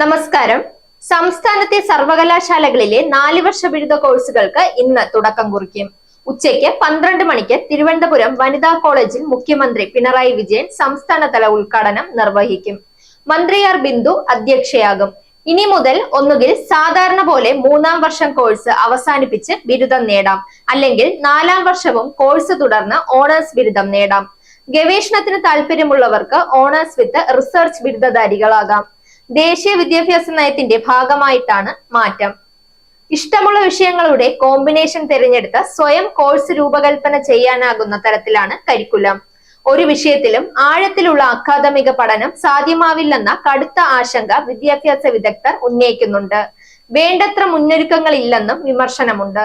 നമസ്കാരം. സംസ്ഥാനത്തെ സർവകലാശാലകളിലെ നാല് വർഷ ബിരുദ കോഴ്സുകൾക്ക് ഇന്ന് തുടക്കം കുറിക്കും. ഉച്ചയ്ക്ക് പന്ത്രണ്ട് മണിക്ക് തിരുവനന്തപുരം വനിതാ കോളേജിൽ മുഖ്യമന്ത്രി പിണറായി വിജയൻ സംസ്ഥാനതല ഉദ്ഘാടനം നിർവഹിക്കും. മന്ത്രി ആർ ബിന്ദു അധ്യക്ഷയാകും. ഇനി മുതൽ ഒന്നുകിൽ സാധാരണ പോലെ മൂന്നാം വർഷം കോഴ്സ് അവസാനിപ്പിച്ച് ബിരുദം നേടാം. അല്ലെങ്കിൽ നാലാം വർഷവും കോഴ്സ് തുടർന്ന് ഓണേഴ്സ് ബിരുദം നേടാം. ഗവേഷണത്തിന് താല്പര്യമുള്ളവർക്ക് ഓണേഴ്സ് വിത്ത് റിസർച്ച് ബിരുദധാരികളാകാം. ദേശീയ വിദ്യാഭ്യാസ നയത്തിന്റെ ഭാഗമായിട്ടാണ് മാറ്റം. ഇഷ്ടമുള്ള വിഷയങ്ങളുടെ കോമ്പിനേഷൻ തിരഞ്ഞെടുത്ത് സ്വയം കോഴ്സ് രൂപകൽപ്പന ചെയ്യാനാകുന്ന തരത്തിലാണ് കരിക്കുലം ഒരു വിഷയത്തിലും ആഴത്തിലുള്ള അക്കാദമിക പഠനം സാധ്യമാവില്ലെന്ന കടുത്ത ആശങ്ക വിദ്യാഭ്യാസ വിദഗ്ധർ ഉന്നയിക്കുന്നുണ്ട്. വേണ്ടത്ര മുന്നൊരുക്കങ്ങളില്ലെന്നും വിമർശനമുണ്ട്.